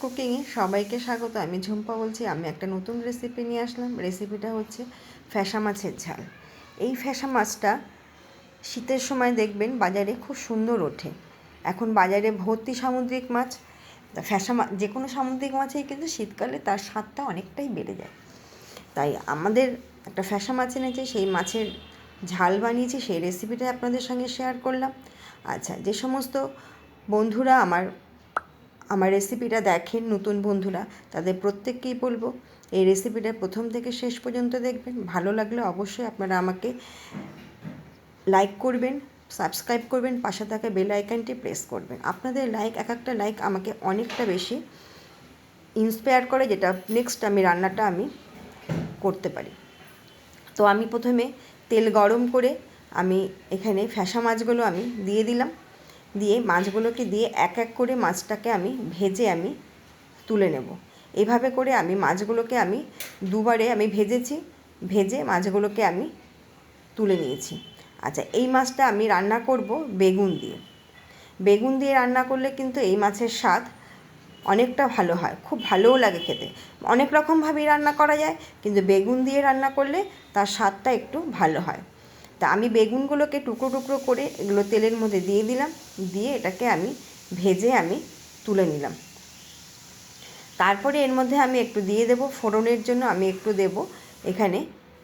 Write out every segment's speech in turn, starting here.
কুকিংয়ে সবাইকে স্বাগত। আমি ঝুম্পা বলছি, আমি একটা নতুন রেসিপি নিয়ে আসলাম। রেসিপিটা হচ্ছে ফ্যাসা মাছের ঝাল। এই ফ্যাসা মাছটা শীতের সময় দেখবেন বাজারে খুব সুন্দর ওঠে। এখন বাজারে ভর্তি সামুদ্রিক মাছ ফ্যাসা মাছ যে কোনো সামুদ্রিক মাছেই কিন্তু শীতকালে তার স্বাদটা অনেকটাই বেড়ে যায়। তাই আমাদের একটা ফ্যাসা মাছ এনেছে, সেই মাছের ঝাল বানিয়েছি, সেই রেসিপিটা আপনাদের সঙ্গে শেয়ার করলাম। আচ্ছা যে সমস্ত বন্ধুরা আমার আমার রেসিপিটা দেখেন নতুন বন্ধুরা, তাদের প্রত্যেককেই বলব, এই রেসিপিটা প্রথম থেকে শেষ পর্যন্ত দেখবেন, ভালো লাগলে অবশ্যই আপনারা আমাকে লাইক করবেন সাবস্ক্রাইব করবেন, পাশে থাকা বেল আইকনটি প্রেস করবেন। আপনাদের লাইক এক একটা লাইক আমাকে অনেকটা বেশি ইন্সপায়ার করে, যেটা নেক্সট আমি রান্নাটা আমি করতে পারি। তো আমি প্রথমে তেল গরম করে আমি এখানে ফ্যাসা মাছগুলো আমি দিয়ে দিলাম। দিয়ে মাছগুলোকে দিয়ে এক এক করে মাছটাকে আমি ভেজে আমি তুলে নেব। এভাবে করে আমি মাছগুলোকে আমি দুবারে আমি ভেজেছি, ভেজে মাছগুলোকে আমি তুলে নিয়েছি। আচ্ছা এই মাছটা আমি রান্না করব বেগুন দিয়ে। বেগুন দিয়ে রান্না করলে কিন্তু এই মাছের স্বাদ অনেকটা ভালো হয়, খুব ভালোও লাগে খেতে। অনেক রকমভাবেই রান্না করা যায়, কিন্তু বেগুন দিয়ে রান্না করলে তার স্বাদটা একটু ভালো হয়। তা আমি বেগুনগুলোকে টুকরো টুকরো করে এগুলো তেলের মধ্যে দিয়ে দিলাম, দিয়ে এটাকে আমি ভেজে আমি তুলে নিলাম। তারপরে এর মধ্যে আমি একটু দিয়ে দেব, ফোড়নের জন্য আমি একটু দেব এখানে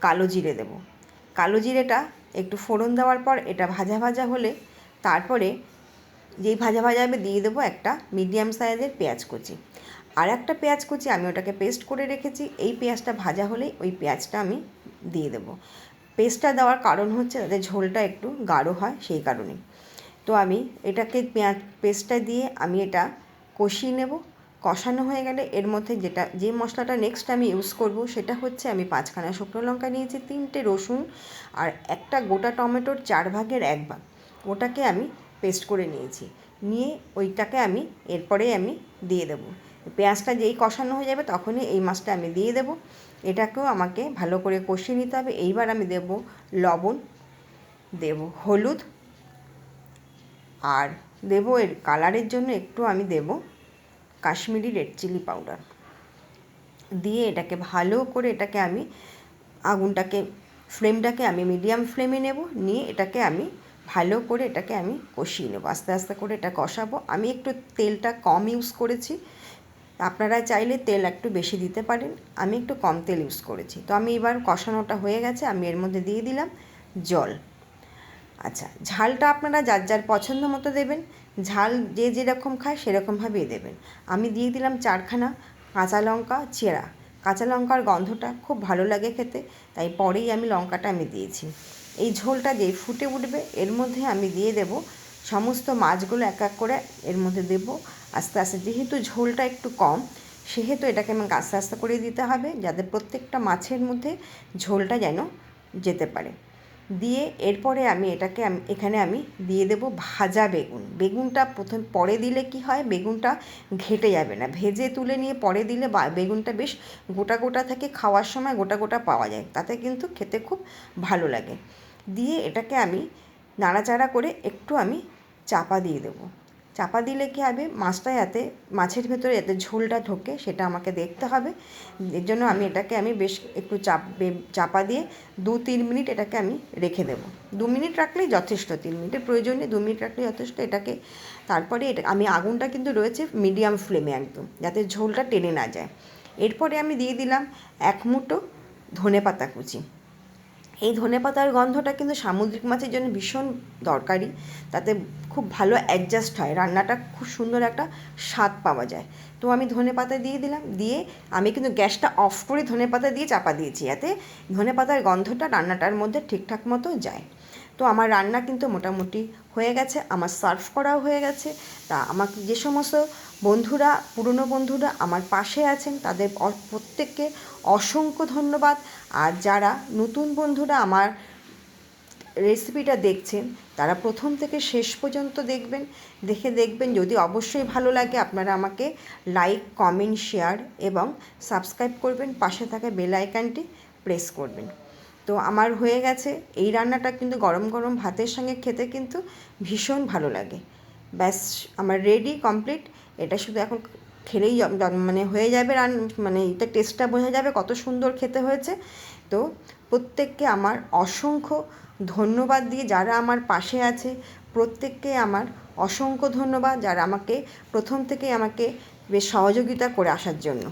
কালো জিরে দেব। কালো জিরেটা একটু ফোড়ন দেওয়ার পর এটা ভাজা ভাজা হলে তারপরে যেই ভাজা ভাজা আমি দিয়ে দেবো একটা মিডিয়াম সাইজের পেঁয়াজ কুচি। আর একটা পেঁয়াজ কুচি আমি ওটাকে পেস্ট করে রেখেছি, এই পেঁয়াজটা ভাজা হলেই ওই পেঁয়াজটা আমি দিয়ে দেবো। পেস্টটা দেওয়ার কারণ হচ্ছে যাতে ঝোলটা একটু গাঢ় হয়, সেই কারণে তো আমি এটাকে পেঁয়াজ পেস্টটা দিয়ে আমি এটা কষিয়ে নেব। কষানো হয়ে গেলে এর মধ্যে যেটা, যে মশলাটা নেক্সট আমি ইউজ করব সেটা হচ্ছে আমি পাঁচখানা শুকনো লঙ্কা নিয়েছি, তিনটে রসুন আর একটা গোটা টমেটোর চার ভাগের এক ভাগ। ওটাকে আমি পেস্ট করে নিয়েছি। নিয়ে ওইটাকে আমি এরপরে আমি দিয়ে দেবো। পেঁয়াজটা যেই কষানো হয়ে যাবে তখনই এই মাছটা আমি দিয়ে দেবো। এটাকেও আমাকে ভালো করে কষিয়ে নিতে হবে। এইবার আমি দেব লবণ, দেব হলুদ, আর দেব এর কালারের জন্য একটু আমি দেব কাশ্মীরি রেড চিলি পাউডার দিয়ে এটাকে ভালো করে এটাকে আমি আগুনটাকে ফ্লেমটাকে আমি মিডিয়াম ফ্লেমে নেব। নিয়ে এটাকে আমি ভালো করে এটাকে আমি কষিয়ে নেব। আস্তে আস্তে করে এটা কষাবো। আমি একটু তেলটা কম ইউজ করেছি। আপনারা চাইলে তেল একটু বেশি দিতে পারেন। আমি একটু কম তেল ইউজ করেছি। তো আমি এবার কষানোটা হয়ে গেছে, আমি এর মধ্যে দিয়ে দিলাম জল। আচ্ছা ঝালটা আপনারা যার যার পছন্দ মতো দেবেন, ঝাল যে যেরকম খায় সেরকমভাবেই দেবেন। আমি দিয়ে দিলাম চারখানা কাঁচা লঙ্কা চেরা। কাঁচা লঙ্কার গন্ধটা খুব ভালো লাগে খেতে, তাই পরেই আমি লঙ্কাটা আমি দিয়েছি। এই ঝোলটা যেই ফুটে উঠবে, এর মধ্যে আমি দিয়ে দেব সমস্ত মাছগুলো এক এক করে এর মধ্যে দেব। আস্তে আস্তে যেহেতু ঝোলটা একটু কম, সেহেতু এটাকে আমাকে আস্তে আস্তে করে দিতে হবে যাতে প্রত্যেকটা মাছের মধ্যে ঝোলটা যেন যেতে পারে। দিয়ে এরপরে আমি এটাকে আমি, এখানে আমি দিয়ে দেব ভাজা বেগুন। বেগুনটা প্রথম, পরে দিলে কি হয়? বেগুনটা ঘেটে যাবে না। ভেজে তুলে নিয়ে পরে দিলে বেগুনটা বেশ গোটা গোটা থেকে, খাওয়ার সময় গোটা গোটা পাওয়া যায়। তাতে কিন্তু খেতে খুব ভালো লাগে। দিয়ে এটাকে আমি নাড়াচাড়া করে একটু আমি চাপা দিয়ে দেবো। চাপা দিলে কী হবে? মাছটা যাতে মাছের ভেতরে যাতে ঝোলটা ঢোকে, সেটা আমাকে দেখতে হবে। এর জন্য আমি এটাকে আমি বেশ একটু চাপ চাপা দিয়ে দু তিন মিনিট এটাকে আমি রেখে দেবো। দু মিনিট রাখলেই যথেষ্ট, তিন মিনিটের প্রয়োজন দু মিনিট রাখলেই যথেষ্ট। এটাকে তারপরে এটা, আমি আগুনটা কিন্তু রয়েছে মিডিয়াম ফ্লেমে একদম, যাতে ঝোলটা টেনে না যায়। এরপরে আমি দিয়ে দিলাম এক মুঠো ধনে পাতা কুচি। এই ধনে পাতার গন্ধটা কিন্তু সামুদ্রিক মাছের জন্য ভীষণ দরকারি। তাতে খুব ভালো অ্যাডজাস্ট হয়। রান্নাটা খুব সুন্দর একটা স্বাদ পাওয়া যায়। তো আমি ধনে পাতা দিয়ে দিলাম। দিয়ে আমি কিন্তু গ্যাসটা অফ করে ধনে পাতা দিয়ে চাপা দিয়েছি। যাতে ধনে পাতার গন্ধটা রান্নাটার মধ্যে ঠিকঠাক মতো যায়। তো আমার রান্না কিন্তু মোটামুটি হয়ে গেছে, আমার সার্ভ করাও হয়ে গেছে। তা আমাকে যে সমস্ত বন্ধুরা, পুরনো বন্ধুরা আমার পাশে আছেন, তাদের প্রত্যেককে অসংখ্য ধন্যবাদ। আর যারা নতুন বন্ধুরা আমার রেসিপিটা দেখছেন, তারা প্রথম থেকে শেষ পর্যন্ত দেখবেন, দেখে দেখবেন যদি অবশ্যই ভালো লাগে, আপনারা আমাকে লাইক, কমেন্ট, শেয়ার এবং সাবস্ক্রাইব করবেন, পাশে থাকা বেল আইকনটি প্রেস করবেন। তো আমার হয়ে গেছে। এই রান্নাটা কিন্তু গরম গরম ভাতের সঙ্গে খেতে কিন্তু ভীষণ ভালো লাগে। ব্যাস, আমার রেডি কমপ্লিট এটা শুধু এখন খেলেই মানে হয়ে যাবে রান মানে এটা টেস্টটা বোঝা যাবে কত সুন্দর খেতে হয়েছে। তো প্রত্যেককে আমার অসংখ্য ধন্যবাদ দিয়ে যারা আমার পাশে আছে, প্রত্যেককে আমার অসংখ্য ধন্যবাদ যারা আমাকে প্রথম থেকে আমাকে বেশ সহযোগিতা করে আসার জন্য।